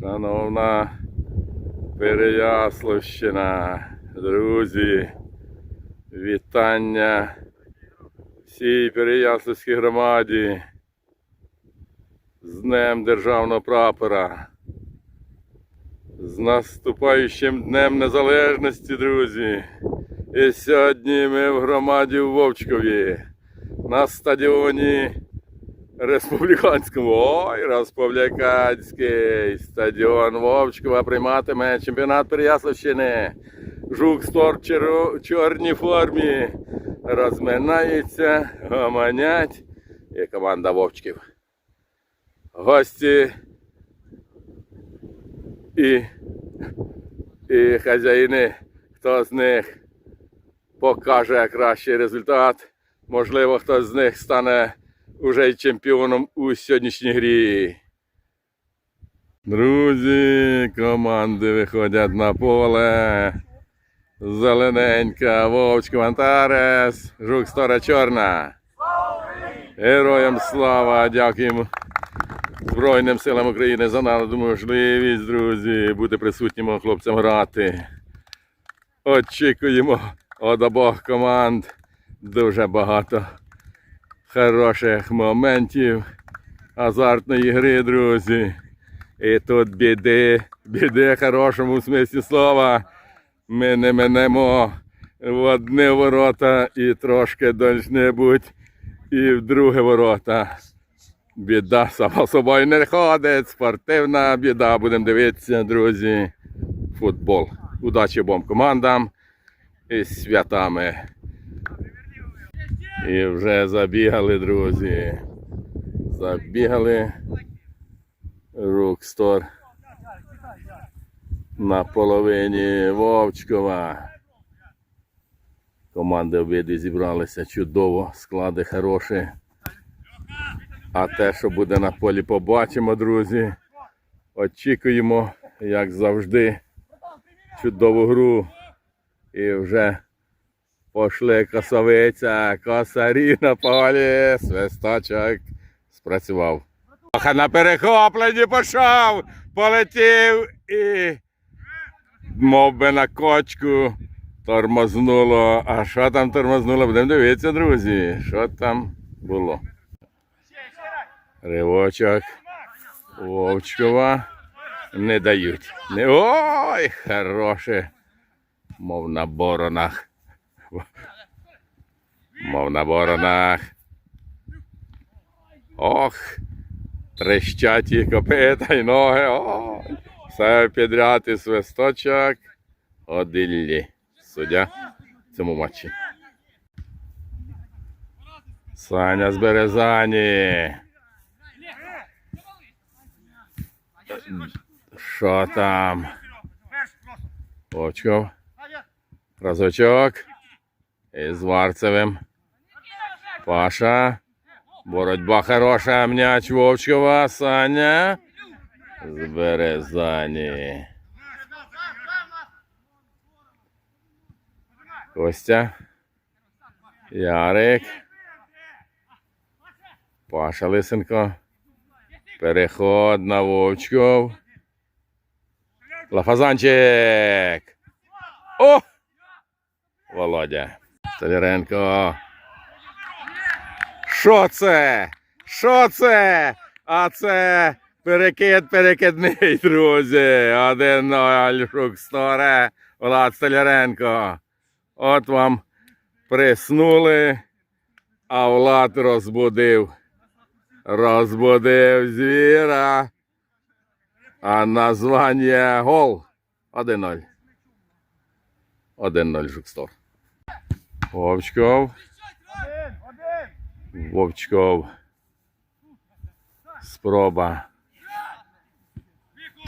Шановна Переяславщина, друзі, вітання всій Переяславській громаді з Днем Державного прапора. З наступаючим Днем Незалежності, друзі. І сьогодні ми в громаді у Вовчкові на стадіоні Республіканському. Ой, Республіканський стадіон Вовчкова прийматиме чемпіонат Переяславщини. Жук Стор в чорній формі. Розминаються, гомонять. І команда Вовчків. Гості і, і хазяїни, хто з них покаже кращий результат. Можливо, хтось з них стане уже чемпіоном у сьогоднішній грі. Друзі, команди виходять на поле. Зелененька, Вовчка Антарес, Жук Стара Чорна. Героям слава! Дякуємо Збройним силам України за надану можливість, друзі, бути присутніми хлопцям грати. Очікуємо від обох команд дуже багато хороших моментів азартної гри, друзі. І тут біди, біди в хорошому смислі слова. Ми не минемо в одне ворота і трошки далі-небудь, і в друге ворота. Біда сама собою не ходить, спортивна біда. Будемо дивитися, друзі. Футбол. Удачі обом командам і святами. І вже забігали, друзі. Забігали. Рукстор на половині Вовчкова. Команди обидві зібралися чудово, склади хороші. А те, що буде на полі, побачимо, друзі. Очікуємо, як завжди, чудову гру. І вже пошли косовиця, косарі на полі, свисточок спрацював. На перехопленні пішов, полетів і мов би на кочку тормознуло. А що там тормознуло? Будемо дивитися, друзі, що там було. Ривочок. Вовчкова. Не дають. Ой, хороше. Мов на боронах. Мов на боронах. Ох, трещать і копита й ноги. Ой. Все підряд і свисточок. Одиллі. Суддя цьому матчі. Саня з Березані. Що там? Очков. Разочок. Із Варцевим. Паша. Боротьба хороша. М'яч Вовчкова. Саня. З Березані. Костя. Ярик. Паша Лисенко. Переход на Вовчков. Лафазанчик. О! Володя. Столяренко. Що це? Що це? А це перекид перекидний, друзі. Один ноль Шуксторе. Влад Столяренко. От вам приснули, а Влад розбудив. Розбудив звіра. А названня гол 1-0. 1-0 Жукстор. Вовчков. Вовчков. Спроба.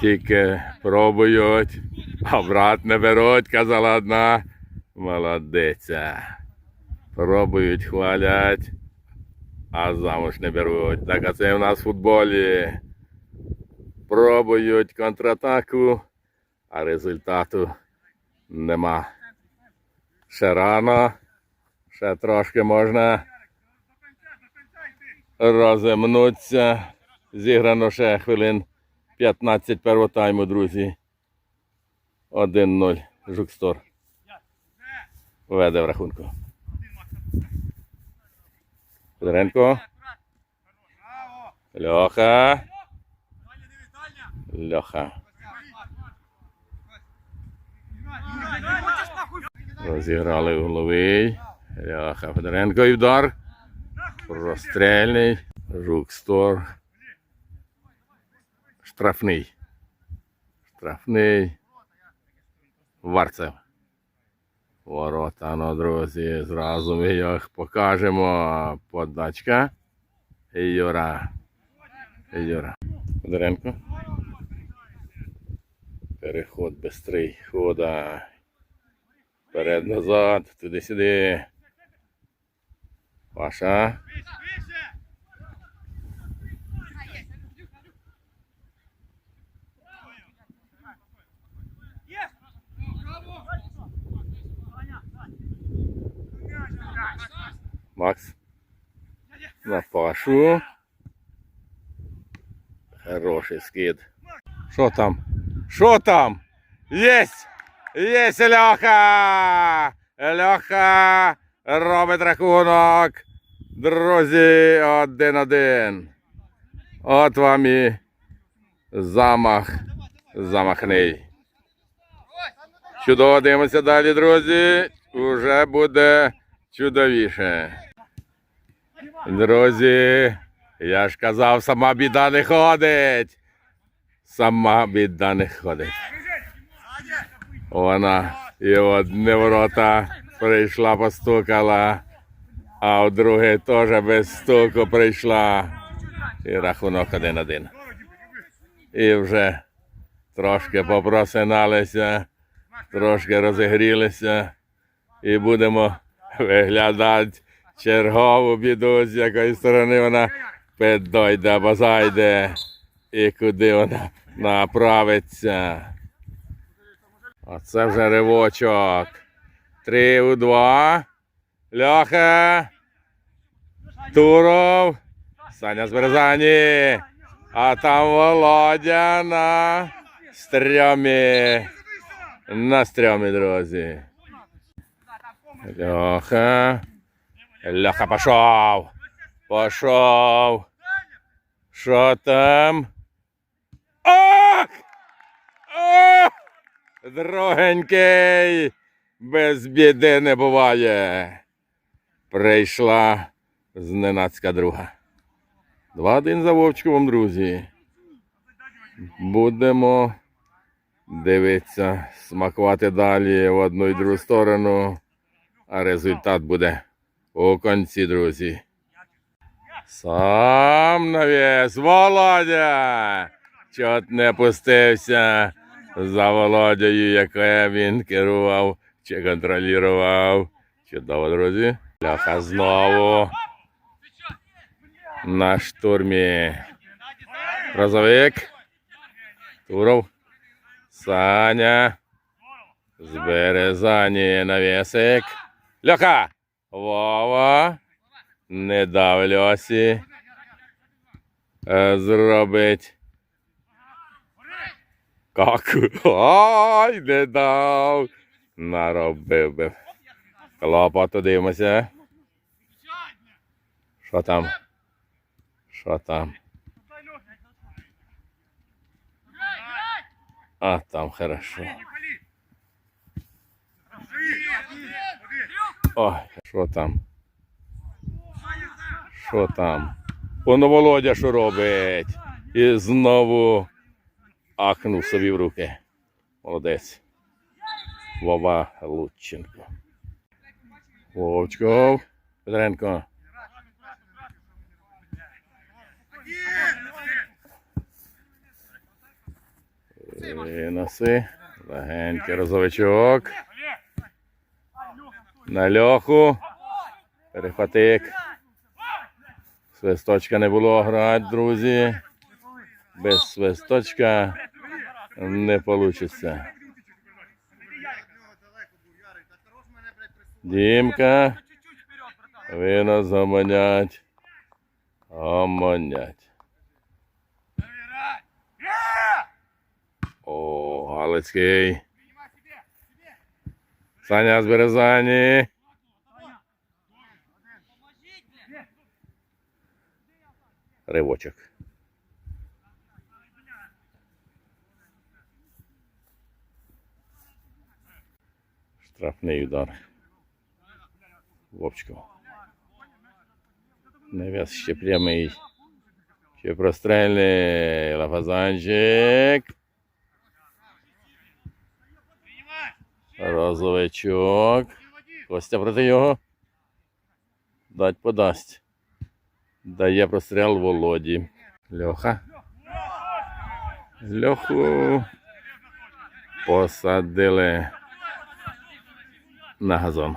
Тільки пробують, а брат не беруть, казала одна. Молодиця. Пробують, хвалять, а замуж не беруть. Так а це в нас в футболі. Пробують контратаку, а результату нема. Ще рано, ще трошки можна розімнутися. Зіграно ще хвилин 15 первого тайму, друзі. 1-0. Жукстор. Веде в рахунку. Федоренко. Льоха. Льоха. Розіграли угловий. Ляха Федоренко і вдар. Прострельний. Жукстор. Штрафний. Штрафний. Варцев. Ворота, ну, друзі, зразу ми їх покажемо. Подачка. Юра. Юра. Федоренко. Переход бистрий. Хода. Вперед назад, туди-сюди. Паша. Макс. На Пашу. Хороший скид. Що там? Що там? Єсть! Єсть Льоха! Льоха робить рахунок. Друзі, один-один. От вам і замах. Замахний. Чудово дивимося далі, друзі. Уже буде чудовіше. Друзі, я ж казав, сама біда не ходить. Сама біда не ходить. Вона і одне ворота прийшла, постукала, а в друге теж без стуку прийшла. І рахунок один-один. І вже трошки попросиналися, трошки розігрілися, і будемо виглядати чергову біду, з якої сторони вона піддойде або зайде, і куди вона направиться. Оце вже ривочок. Три у два. Льоха. Туров. Саня з Березані. А там Володя на стрьомі. На стрьомі, друзі. Льоха. Льоха пішов. Пішов. Що там? Ох! Ох! Другенький, без біди не буває. Прийшла зненацька друга. Два-один за Вовчковим, друзі. Будемо дивитися, смакувати далі в одну і другу сторону, а результат буде у кінці, друзі. Сам навіс, Володя! Чот не пустився за Володяю, яке він керував чи контролював. Чудово, друзі. Ляха знову на штурмі. Розовик. Туров. Саня. З березані навісик. Льоха. Вова. Не дав Льосі. е, Зробить. Как? Ай, не дав. Наробив би. Клопоту дивимося. Що там? Що там? А, там хорошо. Що там? Що там? Воно Володя що робить? І знову ахнув собі в руки. Молодець. Вова Лученко. Вовчков. Петренко. Виноси. Легенький розовичок. На льоху. Перехватик. Свисточка не було грати, друзі. Без свисточка не вийде. Дімка. Винос гомонять. Гомонять. Галицький. Саня з Березані. Ривочок. Штрафний удар. Вовчков. Навес ще прямий. Ще прострельний. Лафазанчик. Розовичок. Костя проти його. Дать подасть. Дає простріл Володі. Льоха. Льоху посадили на газон.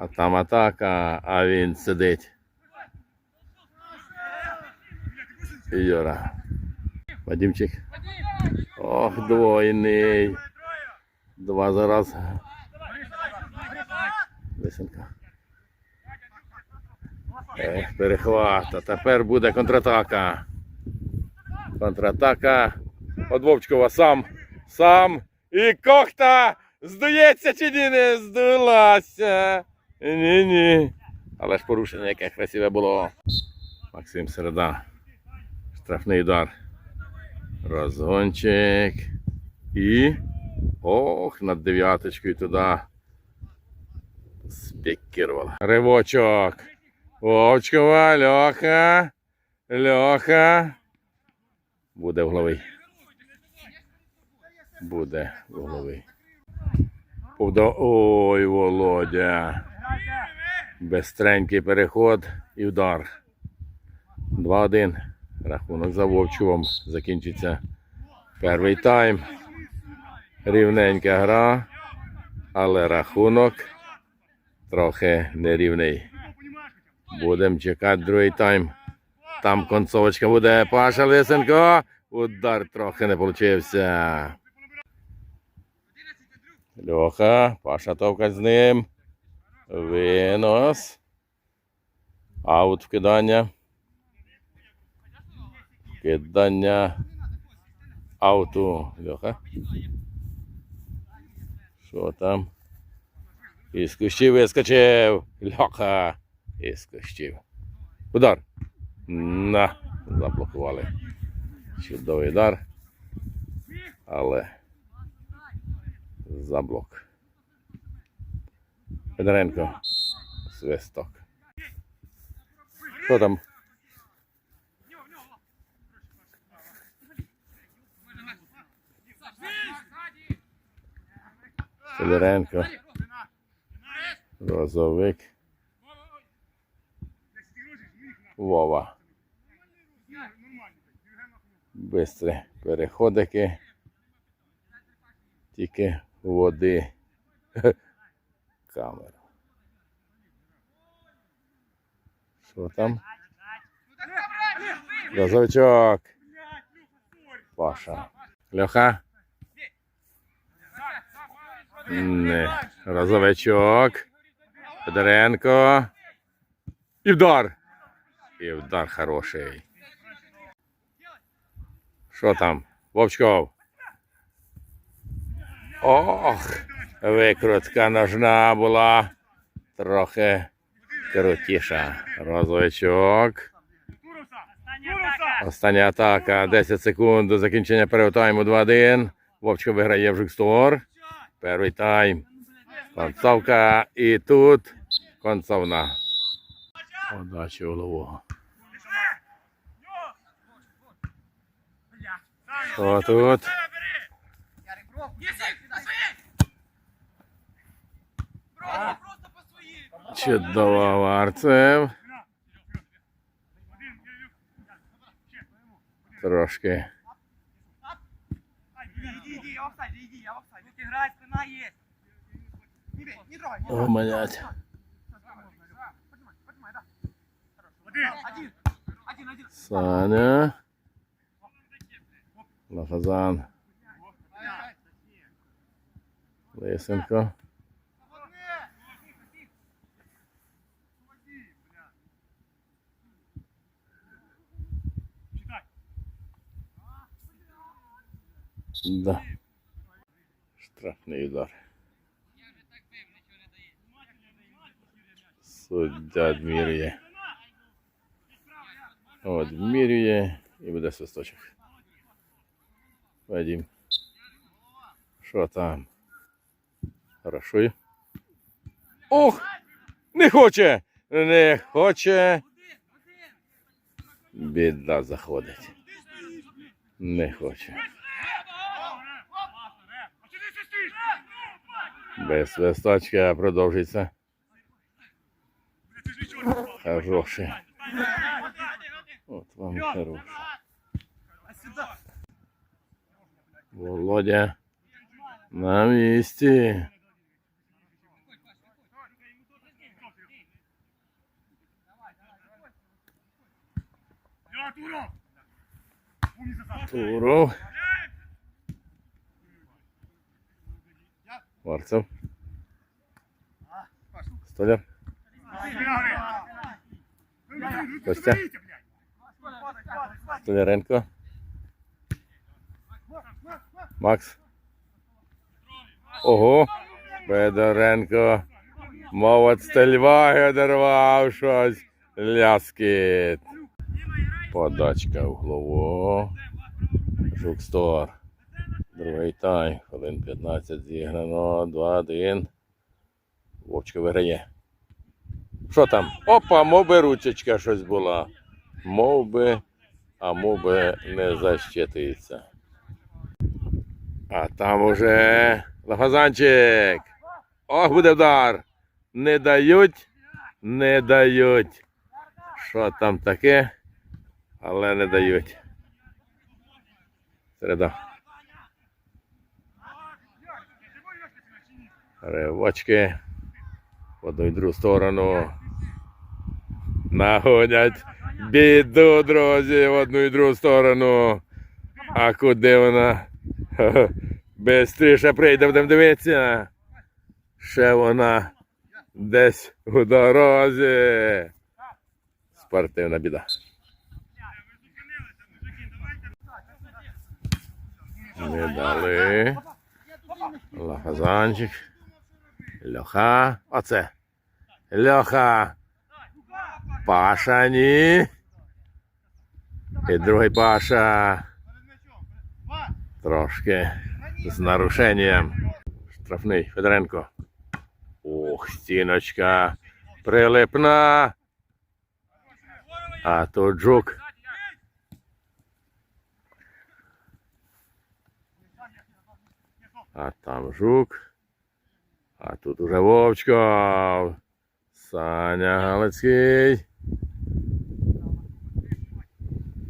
А там атака, а він сидить. Юра. Вадимчик. Ох, двойний. Два зараз. Лисенка. Ех, перехват. А тепер буде контратака. Контратака. От сам. Сам. І кохта. Здається, чи ні, не здулася. Ні, ні. Але ж порушення яке красиве було. Максим Середа. Штрафний удар. Розгончик. І. Ох, над дев'яточкою туди. Спікірувала. Ривочок. Вовчкова, Льоха. Льоха. Буде вугловий. Буде вугловий. Повда... Ой, Володя. Бестренький переход і удар. 2-1. Рахунок за Вовчувом закінчиться перший тайм. Рівненька гра, але рахунок трохи нерівний. Будемо чекати другий тайм. Там концовочка буде Паша Лисенко. Удар трохи не получився. Льоха, Паша товка з ним. Винос. Аут вкидання. Вкидання. Ауту. Льоха. Що там? Із кущів вискочив. Льоха. Із кущів. Удар. На. Заблокували. Чудовий удар. Але заблок. Федоренко. Свисток. Що там? Федоренко. Розовик. Вова. Бистре переходики. Тільки води. Камера. Що там? Розовичок. Паша. Льоха. Не. Розовичок. Федоренко. І вдар. І вдар хороший. Що там? Вовчков. Ох, викрутка ножна була. Трохи крутіша. Розовичок. Остання атака. 10 секунд до закінчення першого тайму 2-1. Вовчко виграє в Жукстор. Перший тайм. Концовка. І тут концовна. Подача голового. Що тут? Чудово Варцев. Трошки. Иди, иди, я в офсайде, иди, я в офсайде. Вот играй, спина есть. Не бей, не трогай. не О, трогай. блядь. Поднимай, поднимай, да. Хорошо. Один, один, один. Саня. Лафазан. Лисенко. Да. Штрафний удар. Суддя відмірює. От, відмірює і буде свисточок. Вадим. Що там? Хорошо. Ох! Не хоче! Не хоче. Біда заходить. Не хоче. Без свисточка продовжиться. Хороший. От вам хороший. Володя на місці. Туров. Варцев. Столяр. Костя. Столяренко. Макс. Ого. Федоренко. Мовець Тельваги одервав щось. Ляскіт. Подачка углово. Жукстор. Другий тайм. Хвилин 15 зіграно. 2-1. Вовчка виграє. Що там? Опа, мов би ручечка щось була. Мов би, а мов би не защититься. А там уже Лафазанчик. Ох, буде удар. Не дають, не дають. Що там таке? Але не дають. Середа. Ривочки. В одну і другу сторону. Нагонять біду, друзі, в одну і другу сторону. А куди вона? Бистріше прийде, будемо дивитися. Ще вона десь у дорозі. Спортивна біда. Не дали. Лахазанчик. Льоха. Оце. Льоха. Паша ні. І другий Паша. Трошки з нарушенням. Штрафний Федоренко. Ох, стіночка. Прилипна. А тут жук. А там жук. А тут уже Вовчков. Саня Галицький.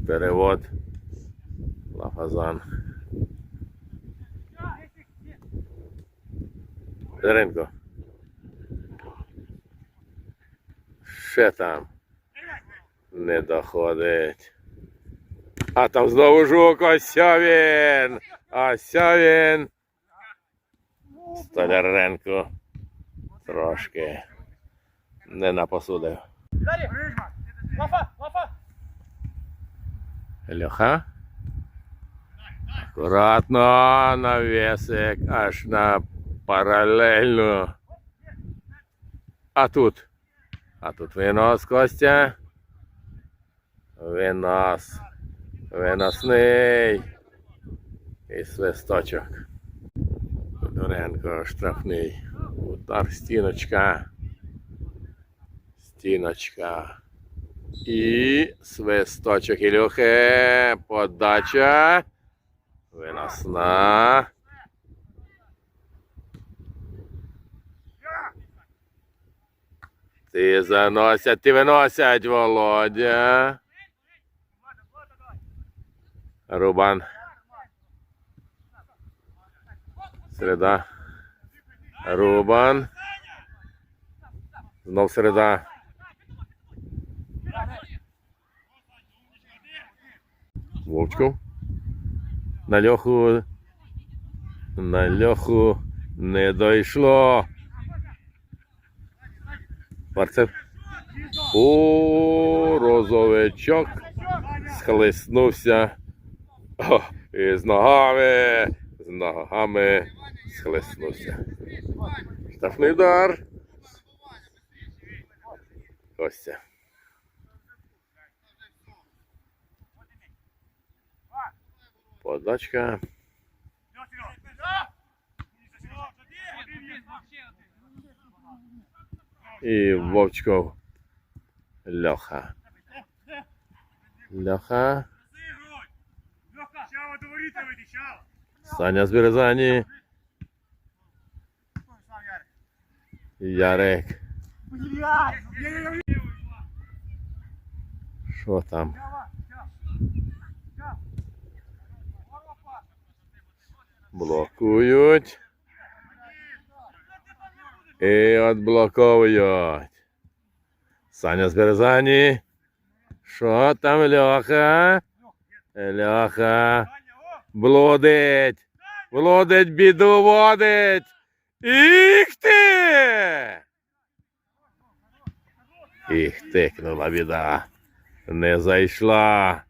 Перевод. Лафазан. Федоренко. Ще там. Не доходить. А там знову жук, ось він! Ось він! Столяренко трошки не напосудив. Льоха. Акуратно навесик аж на паралельну. А тут. А тут винос Костя. Винос. Виносний. І свисточок. Федоренко штрафний. Удар стіночка. Стіночка. І свисточок Ілюхи. Подача. Виносна. Ти заносять, ти виносять, Володя. Рубан. Середа. Рубан. Знов середа. Вовчков. На льоху. На льоху не дійшло. Марцев. О, розовичок схлиснувся. О, І з ногами, з ногами схлеснувся. Штрафний удар. Костя. Подачка. І Вовчков. Льоха. Льоха. Чава, до воріта вийди, чава. Саня з Березані. Ярик. Що там? Блокують. І відблоковують. Саня з Березані. Що там, Льоха? Льоха. Блудить. Блудить, біду водить. Ти! Їх тикнула біда. Не зайшла.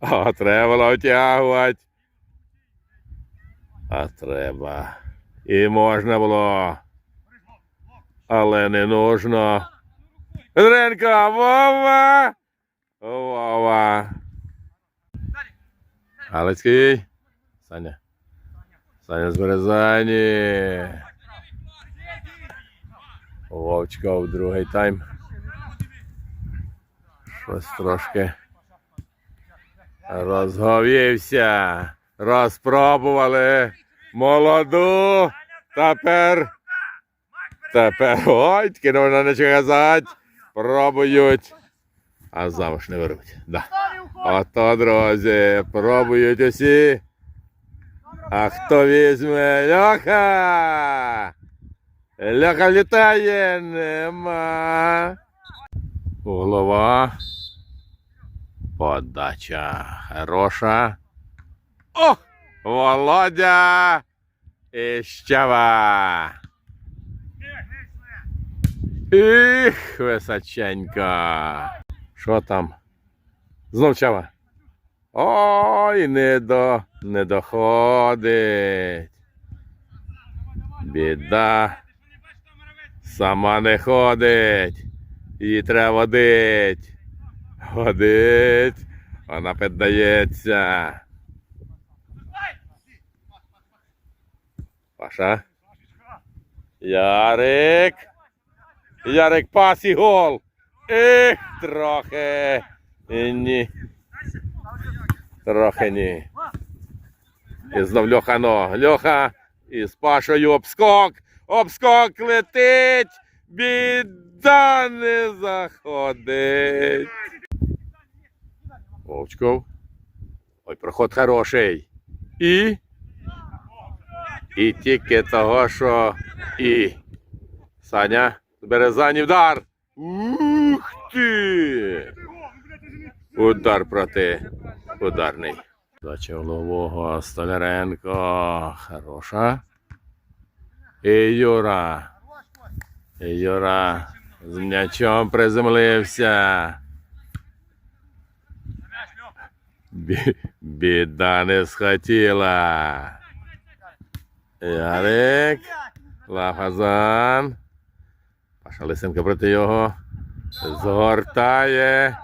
А треба втягувати. А треба. І можна було. Але не нужно. Дренка, Вова! Вова. Галицький. Саня. Саня з Березані. Вовчка в другий тайм. Щось трошки розговівся. Розпробували молоду. Тепер. Тепер. Ой, тільки не можна нічого казати. Пробують. А замуж не беруть. Да. Ото, друзі, пробують усі. А хто візьме Льоха? Льоха літає, нема. Голова. Подача хороша. О! Володя! Іщава! Іх, височенька. Що там? Знов чава. Ой, не до, не доходить. Біда. Сама не ходить. Її треба водить. Водить. Вона піддається. Паша. Ярик. Ярик пас і гол. Ех, трохи. І Ні. Трохи ні. І знов Льоха но. Льоха із Пашою обскок. Обскок летить. Біда не заходить. Вовчков. Ой, проход хороший. І. І тільки того, що і. Саня. З Березані вдар. Ух ти! Удар проти ударний. Дача голового Столяренко. Хороша. І Юра. І Юра з м'ячом приземлився. Біда не схотіла. Ярик. Лахазан. Паша Лисенко проти його. Згортає.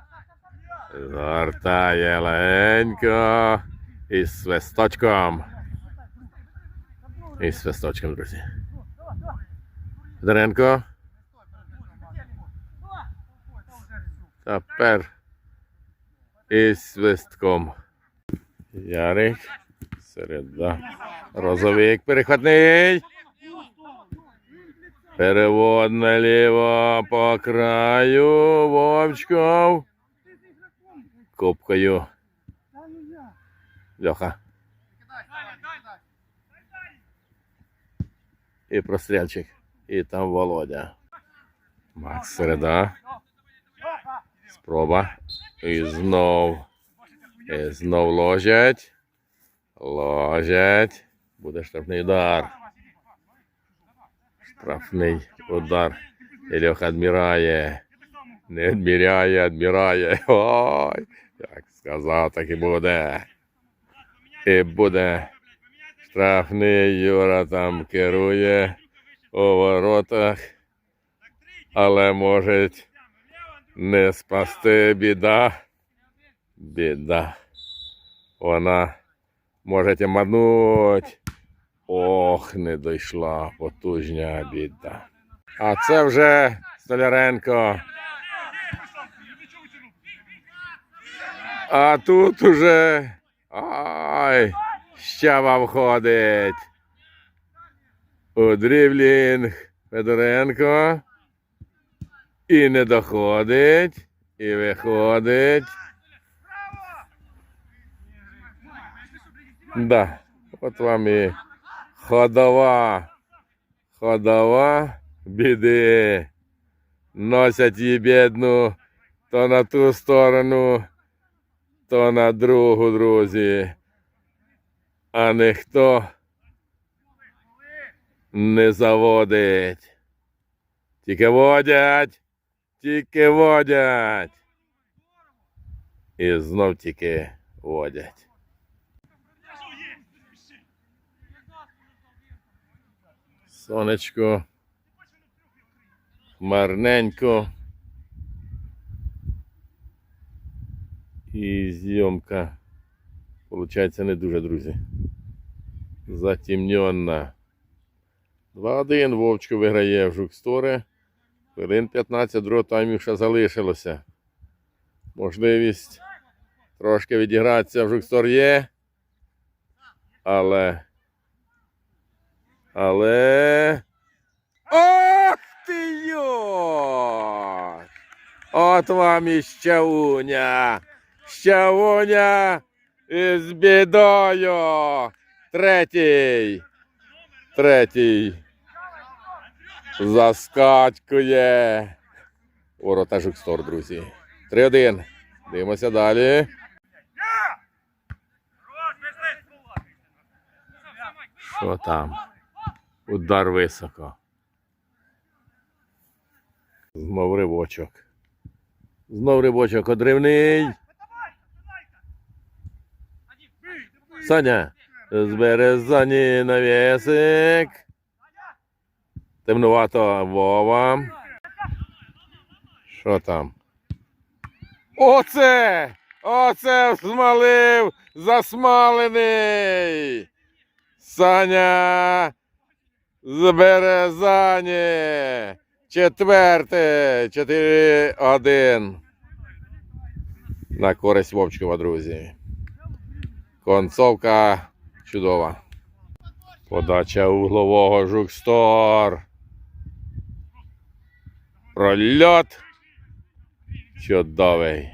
Згортає легенько. Із свисточком. Із свисточком, друзі. Федоренко. Тепер із свистком. Ярик. Середа. Розовик перехватний. Перевод наліво по краю. Вовчков. Копкою. Льоха. І прострільчик. І там Володя. Макс середа. Спроба. І знов. І знов ложать. Ложать. Буде штрафний удар. Штрафний удар. І Льоха адмірає. Не адміряє, адмірає. Ой, Як сказав, так і буде. І буде штрафний. Юра там керує у воротах, але може не спасти біда. Біда. Вона може маднуть. Ох, не дійшла потужня біда. А це вже Столяренко. А тут уже. Ай, щава входить. У дрівлінг Федоренко. І не доходить. І виходить. Да, от вам і ходова. Ходова біди. Носять її бідну то на ту сторону, то на другу, друзі. А ніхто не заводить. Тільки водять, тільки водять. І знов тільки водять. Сонечко. Хмарненько. І зйомка. Получається не дуже, друзі. Затемненна. 2-1 Вовчко виграє в Жукстори. Хвилин 15 другого таймів ще залишилося. Можливість трошки відігратися в Жукстор є. Але. Але. Ох ти йо! От вам і щауня! Щауня із бідою! Третій! Третій! Заскачкує! Ворота Жукстор, друзі. 3-1. Дивимося далі. Що там? Удар високо. Знов ривочок. Знов ривочок одривний. Саня. З березані навісик. Темнувато Вова. Що там? Оце! Оце смалив засмалений! Саня з Березані. Четверте. 4-1. На користь Вовчкова, друзі. Концовка чудова. Подача углового Жукстор. Прольот. Чудовий.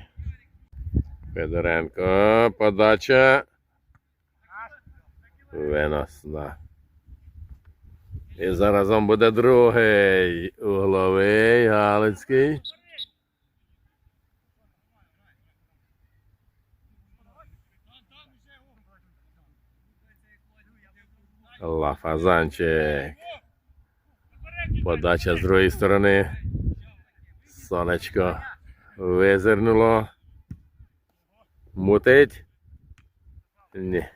Федоренко. Подача. Виносна. І заразом буде другий угловий Галицький. Лафазанчик. Подача з другої сторони. Сонечко визирнуло. Мутить? Ні.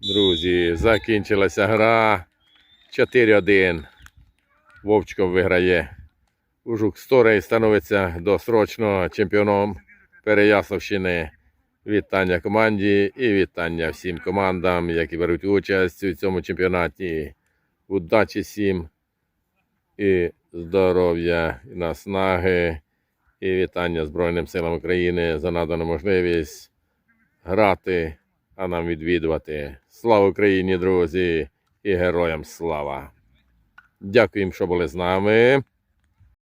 Друзі, закінчилася гра. 4-1. Вовчков виграє. Ужук Сторей становиться досрочно чемпіоном Переяславщини. Вітання команді і вітання всім командам, які беруть участь у цьому чемпіонаті. Удачі всім і здоров'я, і наснаги, і вітання Збройним силам України за надану можливість грати, а нам відвідувати. Слава Україні, друзі, і героям слава! Дякуємо, що були з нами.